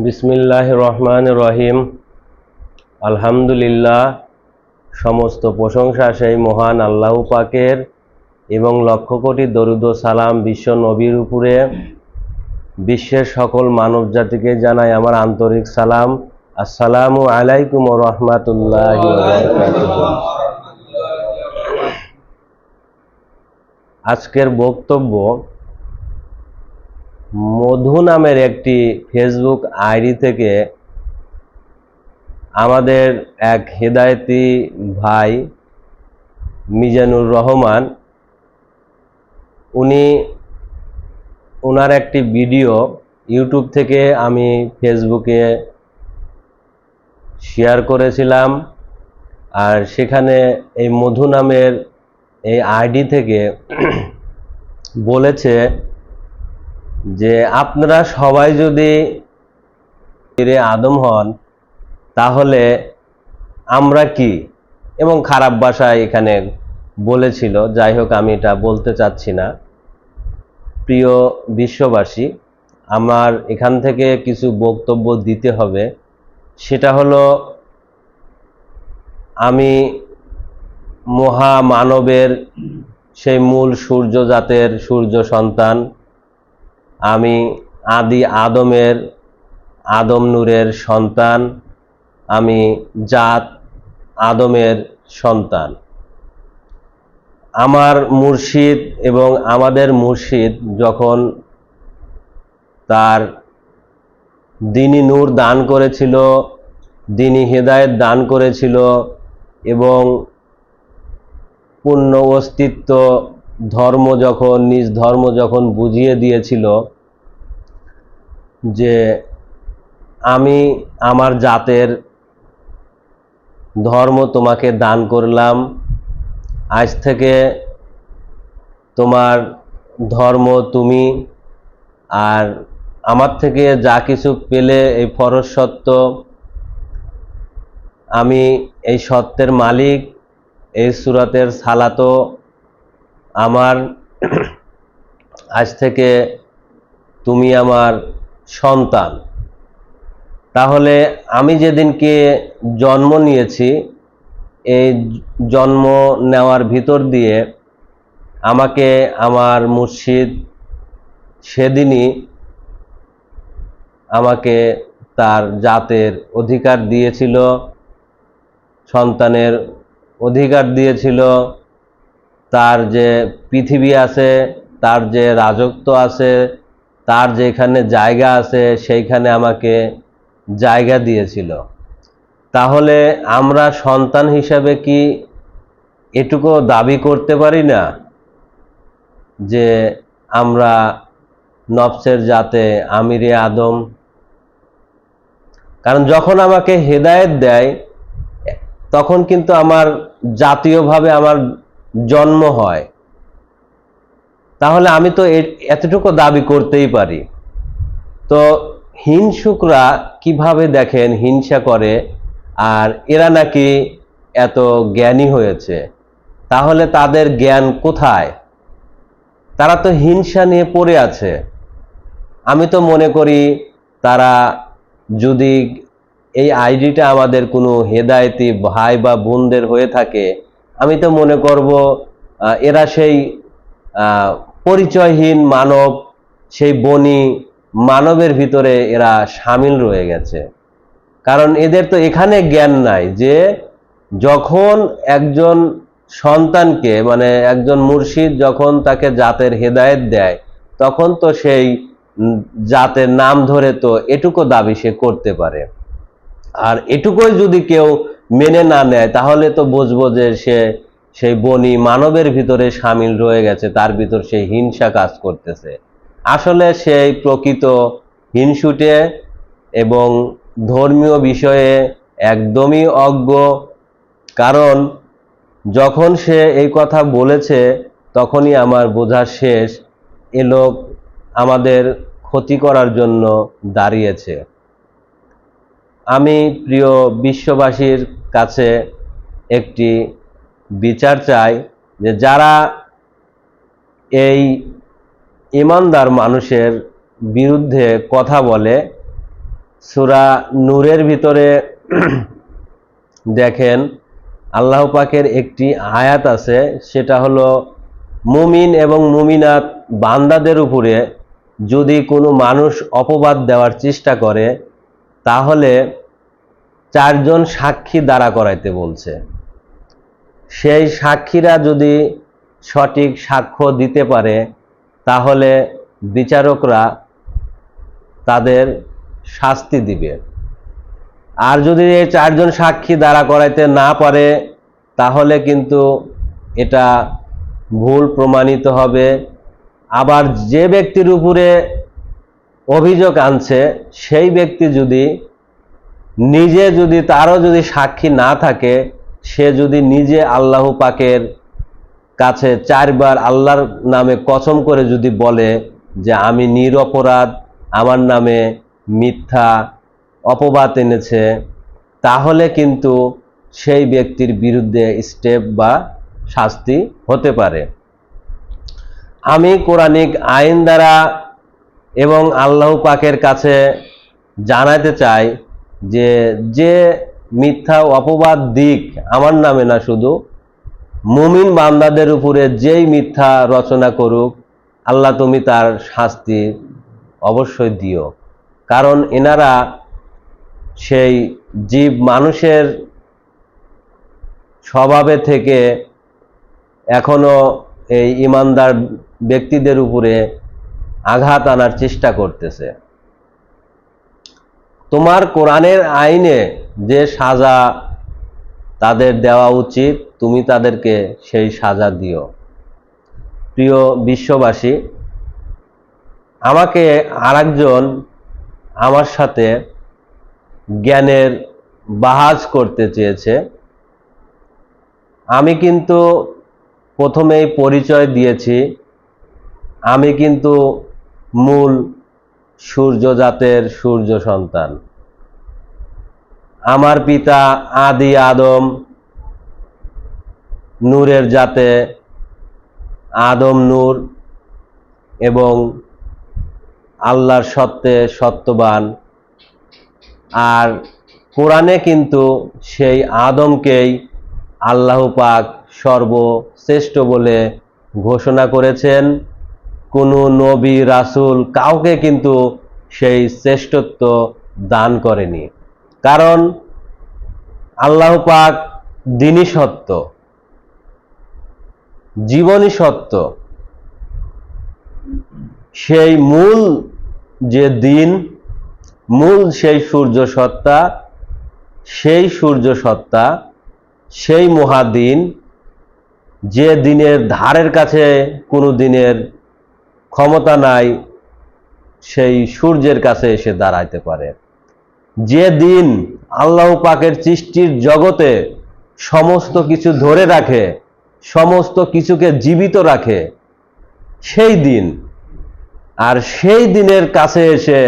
বিসমিল্লাহ রহমান রহিম আলহামদুলিল্লাহ, সমস্ত প্রশংসা সেই মহান আল্লাহ পাকের এবং লক্ষ কোটি দরুদ সালাম বিশ্ব নবীর উপরে। বিশ্বের সকল মানব জাতিকে জানাই আমার আন্তরিক সালাম। আসসালামু আলাইকুম রহমাতুল্লাহ আজকের বক্তব্য মধু নামের একটি ফেসবুক আইডি থেকে আমাদের এক হেদায়তি ভাই মিজানুর রহমান, উনি ওনার একটি ভিডিও ইউটিউব থেকে আমি ফেসবুকে শেয়ার করেছিলাম। আর সেখানে এই মধু নামের এই আইডি থেকে বলেছে যে আপনারা সবাই যদি আদম হন, তাহলে আমরা কি? এবং খারাপ ভাষায় এখানে বলেছিল, যাই হোক আমি এটা বলতে চাচ্ছি না। প্রিয় বিশ্ববাসী, আমার এখান থেকে কিছু বক্তব্য দিতে হবে। সেটা হলো, আমি মহামানবের সেই মূল সূর্য জাতের সূর্য সন্তান আমি আদি আদমের, আদম নূরের সন্তান, আমি জাত আদমের সন্তান। আমার মুর্শিদ এবং আমাদের মুর্শিদ যখন তার দিনী নূর দান করেছিল, দিনী হেদায়েত দান করেছিল এবং পূর্ণ অস্তিত্ব ধর্ম যখন, নিজ ধর্ম যখন বুঝিয়ে দিয়েছিল যে আমি আমার জাতের ধর্ম তোমাকে দান করলাম, আজ থেকে তোমার ধর্ম তুমি, আর আমার থেকে যা কিছু পেলে এই ফরজ সত্য, আমি এই সত্যের মালিক, এই সুরাতের সালাতো আমার আজ থেকে তুমি আমার সন্তান। তাহলে আমি যেদিনকে জন্ম নিয়েছি, এই জন্ম নেওয়ার ভিতর দিয়ে আমাকে আমার মুর্শিদ সেদিনই আমাকে তার জাতের অধিকার দিয়েছিল, সন্তানের অধিকার দিয়েছিল তার যে পৃথিবী আছে, তার যে রাজত্ব আছে, তার যেখানে জায়গা আছে, সেইখানে আমাকে জায়গা দিয়েছিল। তাহলে আমরা সন্তান হিসাবে কি এটুকু দাবি করতে পারি না যে আমরা নফসের জাতে আমিরে আদম? কারণ যখন আমাকে হেদায়েত দেয়, তখন কিন্তু আমার জাতীয়ভাবে আমার জন্ম হয়। তাহলে আমি তো এতটুকু দাবি করতেই পারি। তো হিংসুকরা কীভাবে দেখেন হিংসা করে, আর এরা নাকি এত জ্ঞানী হয়েছে? তাহলে তাদের জ্ঞান কোথায়? তারা তো হিংসা নিয়ে পড়ে আছে। আমি তো মনে করি তারা যদি এই আইডিটা আমাদের কোনো হেদায়তি ভাই বা বোনদের হয়ে থাকে আমি তো মনে করব এরা সেই পরিচয়হীন মানব, সেই বনি মানবের ভিতরে এরা সামিল রয়ে গেছে। কারণ এদের তো এখানে জ্ঞান নাই যে যখন একজন সন্তানকে মানে একজন মুর্শিদ যখন তাকে জাতের হেদায়েত দেয়, তখন তো সেই জাতের নাম ধরে তো এটুকু দাবি সে করতে পারে। আর এটুকুই যদি কেউ মেনে না নেয়, তাহলে তো বুঝব যে সে, সেই বনি মানবের ভিতরে সামিল রয়ে গেছে, তার ভিতর সেই হিংসা কাজ করতেছে। আসলে সেই প্রকৃত হিংসুটে এবং ধর্মীয় বিষয়ে একদমই অজ্ঞ। কারণ যখন সে এই কথা বলেছে, তখনই আমার বোঝা শেষ, এ লোক আমাদের ক্ষতি করার জন্য দাঁড়িয়েছে। আমি প্রিয় বিশ্ববাসীর কাছে একটি বিচার চাই যে যারা এই ইমানদার মানুষের বিরুদ্ধে কথা বলে, সুরা নূরের ভিতরে দেখেন, আল্লাহ পাকের একটি আয়াত আছে, সেটা হলো, মুমিন এবং মুমিনাত বান্দাদের উপরে যদি কোনো মানুষ অপবাদ দেওয়ার চেষ্টা করে, তাহলে চারজন সাক্ষী দাঁড়া করাইতে বলছে। সেই সাক্ষীরা যদি সঠিক সাক্ষ্য দিতে পারে, তাহলে বিচারকরা তাদের শাস্তি দিবে। আর যদি এই চারজন সাক্ষী দাঁড়া করাইতে না পারে, তাহলে কিন্তু এটা ভুল প্রমাণিত হবে। আবার যে ব্যক্তির উপরে অভিযোগ আনছে, সেই ব্যক্তি যদি নিজে যদি, তারও যদি সাক্ষী না থাকে, সে যদি নিজে আল্লাহ পাকের কাছে চারবার আল্লাহর নামে কসম করে যদি বলে যে আমি নিরপরাধ, আমার নামে মিথ্যা অপবাদ এনেছে, তাহলে কিন্তু সেই ব্যক্তির বিরুদ্ধে স্টেপ বা শাস্তি হতে পারে। আমি কোরআনিক আইন দ্বারা এবং আল্লাহ পাকের কাছে জানাতে চাই যে যে মিথ্যা অপবাদ দিক আমার নামে না শুধু, মুমিন বান্দাদের উপরে যেই মিথ্যা রচনা করুক, আল্লাহ তুমি তার শাস্তি অবশ্যই দিও। কারণ এনারা সেই জীব মানুষের স্বভাবে থেকে এখনও এই ইমানদার ব্যক্তিদের উপরে আঘাত আনার চেষ্টা করতেছে। তোমার কোরআনের আইনে যে সাজা তাদের দেওয়া উচিত, তুমি তাদেরকে সেই সাজা দিও। প্রিয় বিশ্ববাসী, আমাকে আরেকজন আমার সাথে জ্ঞানের বাহাজ করতে চেয়েছে। আমি কিন্তু প্রথমেই পরিচয় দিয়েছি। আমি কিন্তু মূল সূর্য জাতের সূর্য সন্তান। আমার পিতা আদি আদম, নূরের জাতে আদম নূর এবং আল্লাহর সত্ত্বে সত্যবান। আর কোরআনে কিন্তু সেই আদমকেই আল্লাহ পাক সর্বশ্রেষ্ঠ বলে ঘোষণা করেছেন। কোনো নবী, রাসূল কাউকে কিন্তু সেই শ্রেষ্ঠত্ব দান করেনি। কারণ আল্লাহ পাক দিনই সত্য, জীবনই সত্য। সেই মূল যে দিন, মূল সেই সূর্য সত্তা, সেই সূর্য সত্তা, সেই মহাদিন, যে দিনের ধারের কাছে কোনো দিনের ক্ষমতা নাই, সেই সূর্যের কাছে এসে দাঁড়াইতে পারে। যে দিন আল্লাহ পাকের সৃষ্টির জগতে সমস্ত কিছু ধরে রাখে, সমস্ত কিছুকে জীবিত রাখে, সেই দিন। আর সেই দিনের কাছে এসে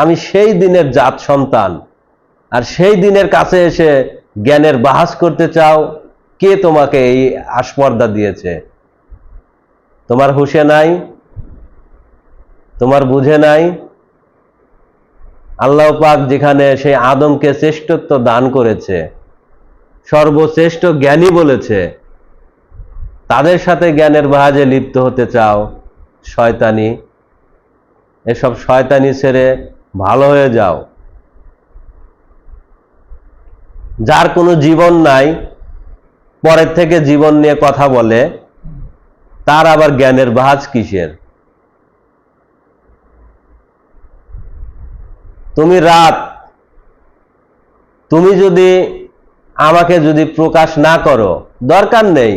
আমি সেই দিনের জাত সন্তান, আর সেই দিনের কাছে এসে জ্ঞানের বাহাস করতে চাও, কে তোমাকে এই আস্পর্দা দিয়েছে? তোমার হুশে নাই? তোমার বুঝে নাই? আল্লাহ পাক যেখানে সেই আদমকে শ্রেষ্ঠত্ব দান করেছে, সর্বশ্রেষ্ঠ জ্ঞানী বলেছে, তাদের সাথে জ্ঞানের বাহাজে লিপ্ত হতে চাও, শয়তানি। এসব শয়তানি ছেড়ে ভালো হয়ে যাও। যার কোনো জীবন নাই, পরের থেকে জীবন নিয়ে কথা বলে, তার আবার জ্ঞানের বাহাজ কিসের? তুমি রাত, তুমি যদি আমাকে যদি প্রকাশ না করো, দরকার নেই।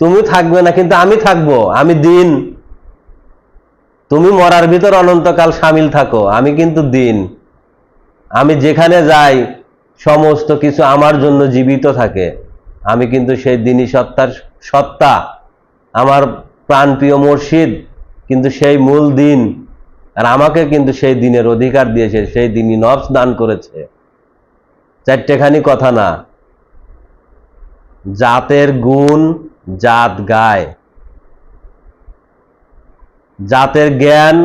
তুমি থাকবে না, কিন্তু আমি থাকব, আমি দিন। তুমি মরার ভিতর অনন্তকাল সামিল থাকো, আমি কিন্তু দিন। আমি যেখানে যাই, সমস্ত কিছু আমার জন্য জীবিত থাকে। আমি কিন্তু সেই দিনই সত্তার সত্তা। আমার প্রাণপ্রিয় মুর্শিদ, কিন্তু সেই মূল দিন। আর আমাকে কিন্তু সেই দিনের অধিকার দিয়েছে, সেই দিনই নফস দান করেছে। চারটেখানি কথা না। জাতের গুণ জাত গায়। জাতের জ্ঞান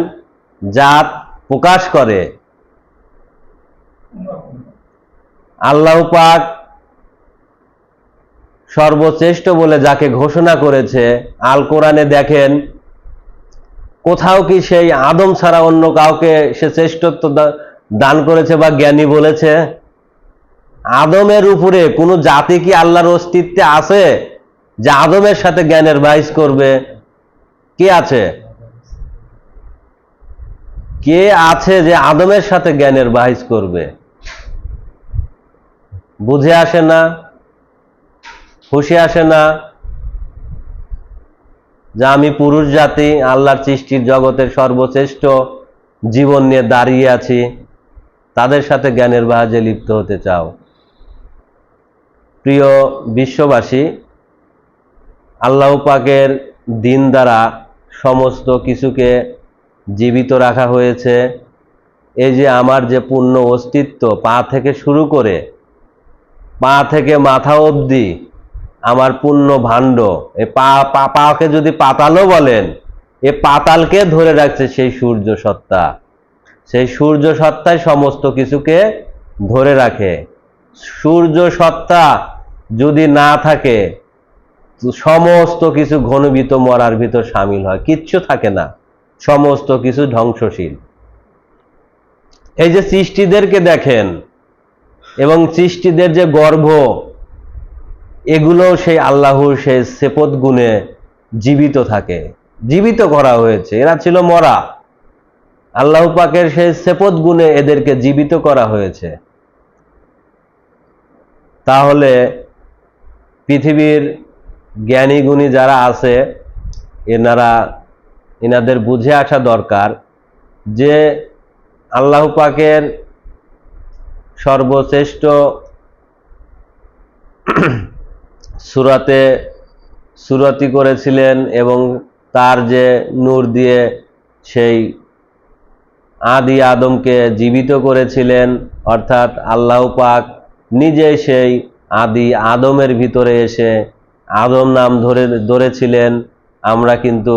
জাত প্রকাশ করে। আল্লাহ পাক সর্বশ্রেষ্ঠ বলে যাকে ঘোষণা করেছে, আল কোরআনে দেখেন কোথাও কি সেই আদম ছাড়া অন্য কাউকে সে শ্রেষ্ঠত্ব দান করেছে বা জ্ঞানী বলেছে? আদমের উপরে কোনো জাতি কি আল্লাহর অস্তিত্বে আছে যে আদমের সাথে জ্ঞানের বাইস করবে? কে আছে? কে আছে যে আদমের সাথে জ্ঞানের বাহিস করবে? বুঝে আসে না? খুশি আসে না? যে আমি পুরুষ জাতি, আল্লাহর সৃষ্টির জগতের সর্বশ্রেষ্ঠ জীবন নিয়ে দাঁড়িয়ে আছি, তাদের সাথে জ্ঞানের বাহাজে লিপ্ত হতে চাও। প্রিয় বিশ্ববাসী, আল্লাহ পাকের দিন দ্বারা সমস্ত কিছুকে জীবিত রাখা হয়েছে। এই যে আমার যে পূর্ণ অস্তিত্ব, পা থেকে শুরু করে, পা থেকে মাথা অবধি আমার পূর্ণ ভাণ্ড। এ পা পাকে যদি পাতালও বলেন, এ পাতালকে ধরে রাখছে সেই সূর্য সত্তা। সেই সূর্য সত্তাই সমস্ত কিছুকে ধরে রাখে। সূর্য সত্তা যদি না থাকে, সমস্ত কিছু ঘনীভূত মরার ভিতর সামিল হয়। কিচ্ছু থাকে না। সমস্ত কিছু ধ্বংসশীল। এই যে সৃষ্টিদেরকে দেখেন, এবং সৃষ্টিদের যে গর্ভ এগুলো সেই আল্লাহর সেই সেপত গুণে জীবিত থাকে। জীবিত করা হয়েছে। এরা ছিল মরা। আল্লাহ পাকের সেই সেপত গুণে এদেরকে জীবিত করা হয়েছে। তাহলে পৃথিবীর জ্ঞানী গুণী যারা আছে, এনারা, এনাদের বুঝে আসা দরকার যে আল্লাহ পাকের সর্বশ্রেষ্ঠ সুরাতে সুরতি করেছিলেন এবং তার যে নূর দিয়ে সেই আদি আদমকে জীবিত করেছিলেন, অর্থাৎ আল্লাহ পাক নিজে সেই আদি আদমের ভিতরে এসে আদম নাম ধরে, ধরেছিলেন, আমরা কিন্তু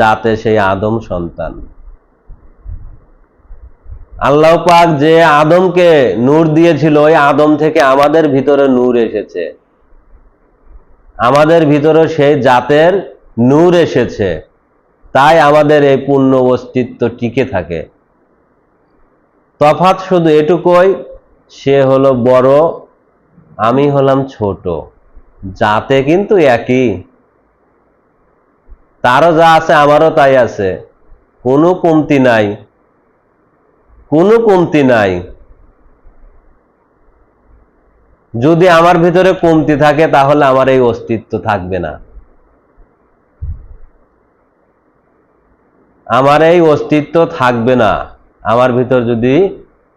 যাতে সেই আদম সন্তান। আল্লাহ পাক যে আদমকে নূর দিয়েছিল, ওই আদম থেকে আমাদের ভিতরে নূর এসেছে। আমাদের ভিতরে সেই জাতের নূর এসেছে। তাই আমাদের এই পূর্ণ অস্তিত্ব টিকে থাকে। তফাৎ শুধু এটুকুই, সে হলো বড়, আমি হলাম ছোট। যাতে কিন্তু একই। তারও যা আছে, আমারও তাই আছে। কোনো কমতি নাই। কোনো কমতি নাই। যদি আমার ভিতরে কমতি থাকে, তাহলে আমার এই অস্তিত্ব থাকবে না। আমার এই অস্তিত্ব থাকবে না। আমার ভিতর যদি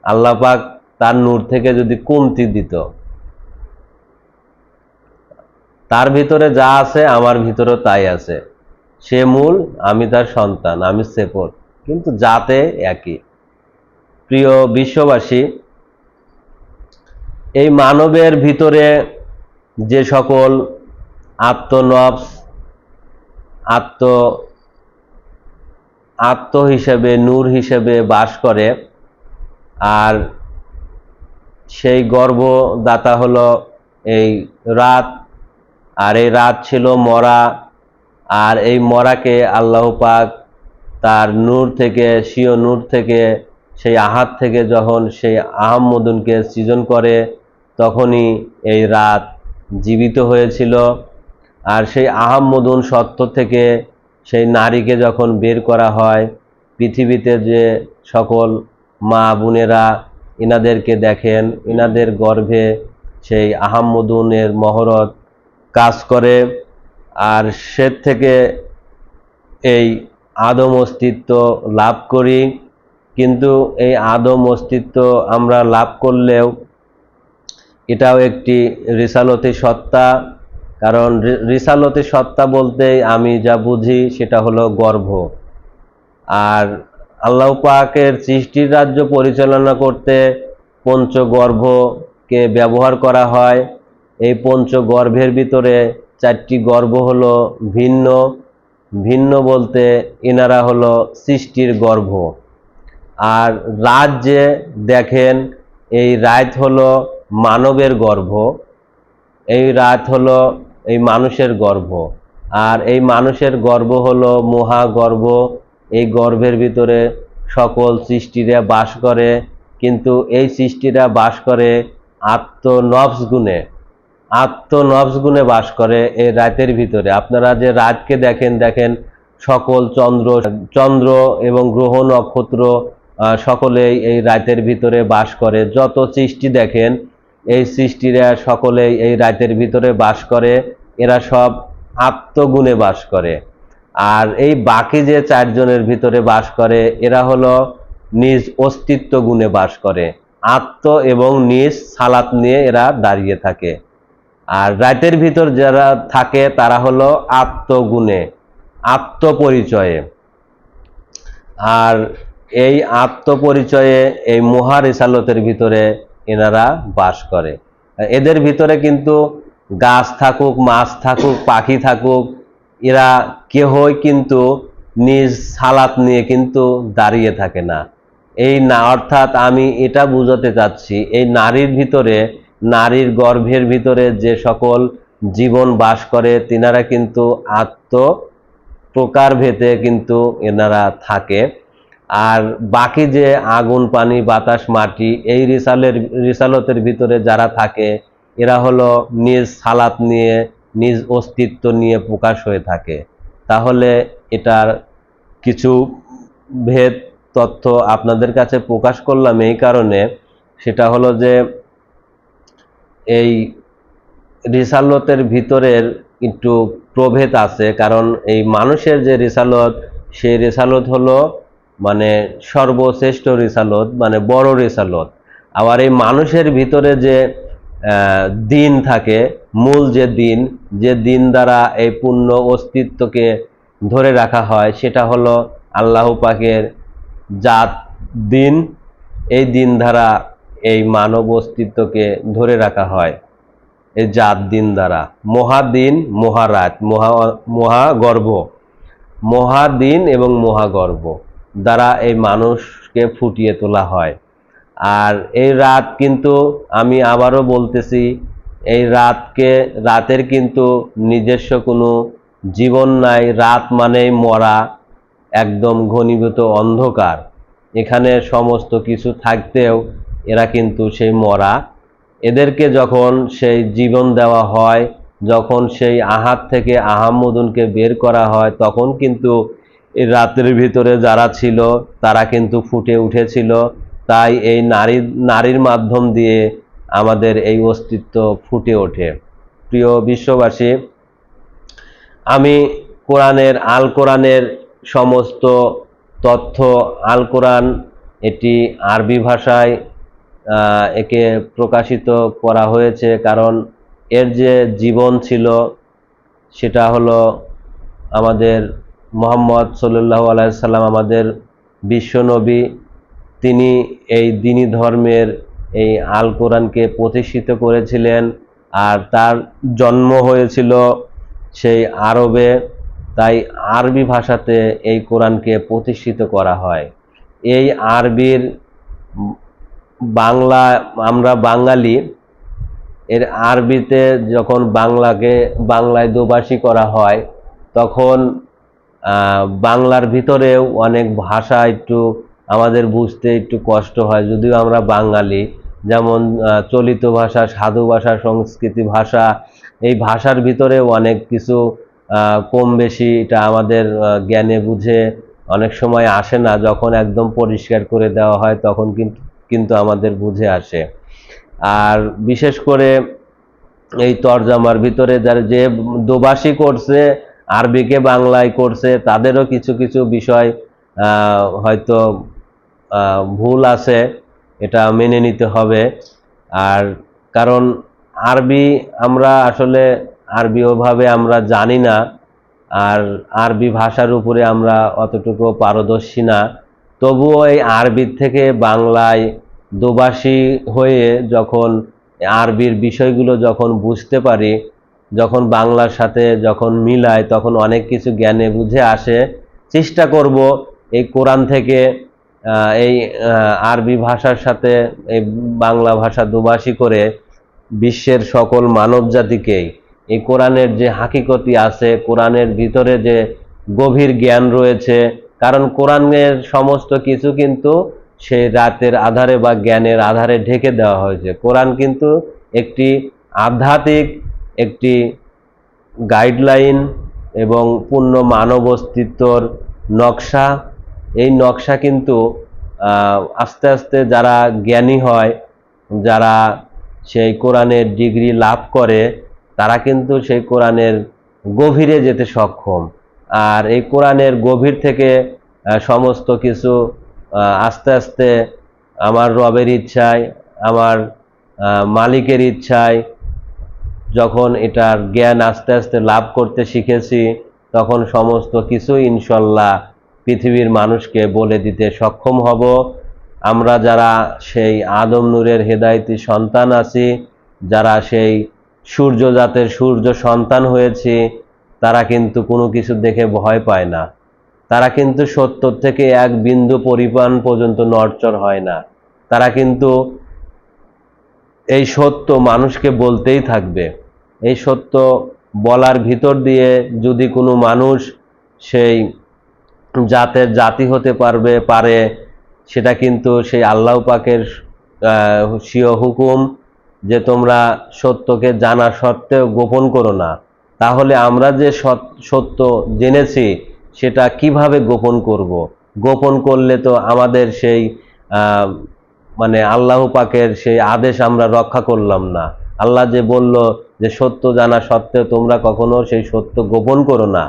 আল্লাহ পাক তার নূর থেকে যদি কমতি দিত, তার ভিতরে যা আছে আমার ভিতরেও তাই আছে। সে মূল, আমি তার সন্তান, আমি সেপট, কিন্তু যাতে একই। প্রিয় বিশ্ববাসী এই মানবের ভিতরে যে সকল আত্মনফস আত্ম আত্ম হিসেবে, নূর হিসেবে বাস করে, আর সেই গর্ভদাতা হলো এই রাত, আর এই রাত ছিল মরা, আর এই মরাকে আল্লাহ পাক তার নূর থেকে সিও নূর থেকে, সেই আহাত থেকে যখন সেই আহম্মদুনকে সৃজন করে তখনই এই রাত জীবিত হয়েছিল। আর সেই আহম্মদুন সত্য থেকে সেই নারীকে যখন বের করা হয়, পৃথিবীতে যে সকল মা বোনেরা ইনাদেরকে দেখেন, ইনাদের গর্ভে সেই আহম্মদুনের মহরত কাজ করে। আর সে থেকে এই আদম অস্তিত্ব লাভ করি। কিন্তু এই আদম অস্তিত্ব আমরা লাভ করলেও এটাও একটি রিসালতি সত্তা, কারণ রিসালতি সত্তা বলতে আমি যা বুঝি সেটা হলো গর্ভ। আর আল্লাহ পাকের সৃষ্টির রাজ্য পরিচালনা করতে পঞ্চগর্ভকে ব্যবহার করা হয়। এই পঞ্চগর্ভের ভিতরে চারটি গর্ভ হলো ভিন্ন। ভিন্ন বলতে এনারা হলো সৃষ্টির গর্ভ। আর রাত যে দেখেন, এই রাত হলো মানবের গর্ভ। এই রাত হলো এই মানুষের গর্ভ। আর এই মানুষের গর্ভ হলো মহাগর্ভ। এই গর্ভের ভিতরে সকল সৃষ্টিরা বাস করে। কিন্তু এই সৃষ্টিরা বাস করে আত্মনবস গুণে আত্মনবস গুণে বাস করে এই রাতের ভিতরে। আপনারা যে রাতকে দেখেন দেখেন সকল চন্দ্র চন্দ্র এবং গ্রহ, নক্ষত্র সকলেই এই রাতের ভিতরে বাস করে। যত সৃষ্টি দেখেন এই সৃষ্টিরা সকলেই এই রাতের ভিতরে বাস করে, এরা সব আত্মগুণে বাস করে। আর এই বাকি যে চারজনের ভিতরে বাস করে, এরা হলো নিজ অস্তিত্ব গুণে বাস করে। আত্ম এবং নিজ সালাত নিয়ে এরা দাঁড়িয়ে থাকে। আর রাতের ভিতর যারা থাকে, তারা হলো আত্মগুণে, আত্মপরিচয়ে। আর এই আত্মপরিচয়ে এই মহা রিসালতের ভিতরে এনারা বাস করে। এদের ভিতরে কিন্তু গাছ থাকুক, মাছ থাকুক, পাখি থাকুক, এরা কেহই কিন্তু নিজ সালাত নিয়ে কিন্তু দাঁড়িয়ে থাকে না। এই না, অর্থাৎ আমি এটা বুঝাতে চাচ্ছি, এই নারীর ভিতরে, নারীর গর্ভের ভিতরে যে সকল জীবন বাস করে, তিনারা কিন্তু আত্ম প্রকার ভেদে কিন্তু এনারা থাকে। আর বাকি যে আগুন, পানি, বাতাস, মাটি, এই রিসালের, রিসালতের ভিতরে যারা থাকে, এরা হলো নিজ সালাত নিয়ে, নিজ অস্তিত্ব নিয়ে প্রকাশ হয়ে থাকে। তাহলে এটার কিছু ভেদ তথ্য আপনাদের কাছে প্রকাশ করলাম এই কারণে। সেটা হলো যে এই রিসালতের ভিতরের একটু প্রভেদ আছে, কারণ এই মানুষের যে রিসালত, সেই রিসালত হলো মানে সর্বশ্রেষ্ঠ রিসালত মানে বড় রিসালত। আবার এই মানুষের ভিতরে যে দিন থাকে, মূল যে দিন যে দিন দ্বারা এই পূর্ণ অস্তিত্বকে ধরে রাখা হয়, সেটা হলো আল্লাহ পাকের জাত দিন। এই দিন দ্বারা এই মানব অস্তিত্বকে ধরে রাখা হয়, এই জাত দিন দ্বারা। মহাদিন মহারাত মহা মহাগর্ভ মহাদিন এবং মহাগর্ভ দ্বারা এই মানুষকে ফুটিয়ে তোলা হয়। আর এই রাত কিন্তু আমি আবারও বলতেছি, এই রাতকে, রাতের কিন্তু নিজস্ব কোনো জীবন নাই। রাত মানেই মরা, একদম ঘনীভূত অন্ধকার। এখানে সমস্ত কিছু থাকতেও এরা কিন্তু সেই মরা। এদেরকে যখন সেই জীবন দেওয়া হয়, যখন সেই আহাত থেকে আহাম্মদুনকে বের করা হয়, তখন কিন্তু রাতের ভিতরে যারা ছিল, তারা কিন্তু ফুটে উঠেছিল। তাই এই নারী, নারীর মাধ্যম দিয়ে আমাদের এই অস্তিত্ব ফুটে ওঠে। প্রিয় বিশ্ববাসী, আমি কোরআনের আল কোরআনের সমস্ত তথ্য আল কোরআন এটি আরবি ভাষায় একে প্রকাশিত করা হয়েছে কারণ এর যে জীবন ছিল, সেটা হলো আমাদের মোহাম্মদ সাল্লাহ আলাইসাল্লাম আমাদের বিশ্বনবী তিনি এই দিনী ধর্মের এই আল কোরআনকে প্রতিষ্ঠিত করেছিলেন আর তার জন্ম হয়েছিল সেই আরবে। তাই আরবি ভাষাতে এই কোরআনকে প্রতিষ্ঠিত করা হয়। এই আরবির বাংলা, আমরা বাঙালি, এর আরবিতে যখন বাংলাকে, বাংলায় দোবাসী করা হয়, তখন বাংলার ভিতরেও অনেক ভাষা একটু আমাদের বুঝতে একটু কষ্ট হয়। যদিও আমরা বাঙালি, যেমন চলিত ভাষা, সাধু ভাষা, সংস্কৃতি ভাষা, এই ভাষার ভিতরে অনেক কিছু কম বেশি এটা আমাদের জ্ঞানে বুঝে অনেক সময় আসে না। যখন একদম পরিষ্কার করে দেওয়া হয়, তখন কিন্তু কিন্তু আমাদের বুঝে আসে। আর বিশেষ করে এই তরজামার ভিতরে যারা যে দোবাসী করছে আরবিকে বাংলায় করছে, তাদেরও কিছু কিছু বিষয় হয়তো ভুল আছে, এটা মেনে নিতে হবে। আর কারণ আরবি আমরা আসলে আরবি ওভাবে আমরা জানি না, আর আরবি ভাষার উপরে আমরা অতটুকু পারদর্শী না। তবুও এই আরবির থেকে বাংলায় দোবাসী হয়ে যখন আরবির বিষয়গুলো যখন বুঝতে পারি যখন বাংলার সাথে যখন মিলায়, তখন অনেক কিছু জ্ঞানে বুঝে আসে, চেষ্টা করব এই কোরআন থেকে এই আরবি ভাষার সাথে, এই বাংলা ভাষা দুভাষী করে বিশ্বের সকল মানব জাতিকেই এই কোরআনের যে হাকিকতি আছে, কোরআনের ভিতরে যে গভীর জ্ঞান রয়েছে, কারণ কোরআনের সমস্ত কিছু কিন্তু সেই রাতের আধারে বা জ্ঞানের আধারে ঢেকে দেওয়া হয়েছে। কোরআন কিন্তু একটি আধ্যাত্মিক একটি গাইডলাইন এবং পূর্ণ মানব অস্তিত্বর নকশা। এই নকশা কিন্তু আস্তে আস্তে যারা জ্ঞানী হয়, যারা সেই কোরআনের ডিগ্রি লাভ করে, তারা কিন্তু সেই কোরআনের গভীরে যেতে সক্ষম। আর এই কোরআনের গভীর থেকে সমস্ত কিছু আস্তে আস্তে আমার রবের ইচ্ছায়, আমার মালিকের ইচ্ছায় যখন এটার জ্ঞান আস্তে আস্তে লাভ করতে শিখেছি, তখন সমস্ত কিছু ইনশাল্লাহ পৃথিবীর মানুষকে বলে দিতে সক্ষম হব। আমরা যারা সেই আদম নূরের হেদায়তি সন্তান আছি, যারা সেই সূর্য জাতের সূর্য সন্তান হয়েছি, তারা কিন্তু কোনো কিছু দেখে ভয় পায় না। তারা কিন্তু সত্তর থেকে এক বিন্দু পরিমাণ পর্যন্ত নড়চড় হয় না। তারা কিন্তু এই সত্য মানুষকে বলতেই থাকবে। এই সত্য বলার ভিতর দিয়ে যদি কোনো মানুষ সেই জাতের জাতি হতে পারবে, পারে, সেটা কিন্তু সেই আল্লাহ পাকের স্বীয় হুকুম যে তোমরা সত্যকে জানা সত্ত্বেও গোপন করো না। তাহলে আমরা যে সত- সত্য জেনেছি, সেটা কীভাবে গোপন করব? গোপন করলে তো আমাদের সেই মানে আল্লাহ পাকের সেই আদেশ আমরা রক্ষা করলাম না। আল্লাহ যে বলল যে সত্য জানা সত্ত্বেও তোমরা কখনো সেই সত্য গোপন করো না।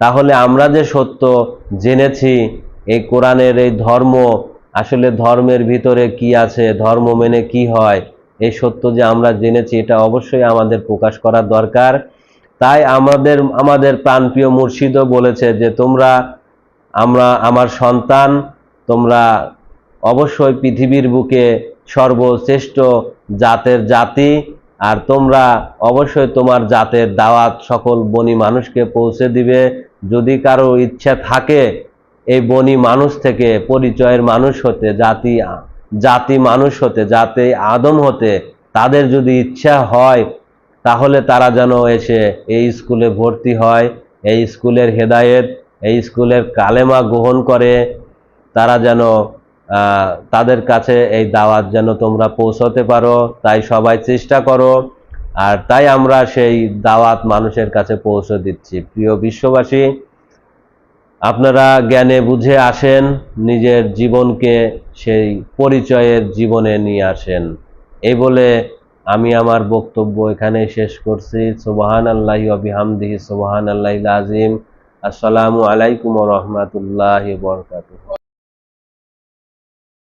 তাহলে আমরা যে সত্য জেনেছি, এই কোরআনের এই ধর্ম, আসলে ধর্মের ভিতরে কি আছে, ধর্ম মেনে কি হয়, এই সত্য যে আমরা জেনেছি, এটা অবশ্যই আমাদের প্রকাশ করা দরকার। তাই আমাদের আমাদের প্রাণপ্রিয় মুর্শিদও বলেছে যে তোমরা, আমরা, আমার সন্তান, তোমরা অবশ্যই পৃথিবীর বুকে সর্বশ্রেষ্ঠ জাতের জাতি, আর তোমরা অবশ্যই তোমার জাতের দাওয়াত সকল বনি মানুষকে পৌঁছে দিবে। যদি কারও ইচ্ছা থাকে, এই বনি মানুষ থেকে পরিচয়ের মানুষ হতে, জাতি জাতি মানুষ হতে, জাতি আদম হতে, তাদের যদি ইচ্ছা হয়, তাহলে তারা যেন এসে এই স্কুলে ভর্তি হয়, এই স্কুলের হেদায়েত, এই স্কুলের কালেমা গ্রহণ করে। তারা যেন তাদের কাছে এই দাওয়াত যেন তোমরা পৌঁছতে পারো, তাই সবাই চেষ্টা করো। আর তাই আমরা সেই দাওয়াত মানুষের কাছে পৌঁছে দিচ্ছি। প্রিয় বিশ্ববাসী, আপনারা জ্ঞানে বুঝে আসেন, নিজের জীবনকে সেই পরিচয়ের জীবনে নিয়ে আসেন। এই বলে আমি আমার বক্তব্য এখানে শেষ করছি। সুবহান আল্লাহ বিহামদিহি সুবহান আল্লাহ আজিম আসসালামু আলাইকুম রহমতুল্লাহ বরকাতুহ।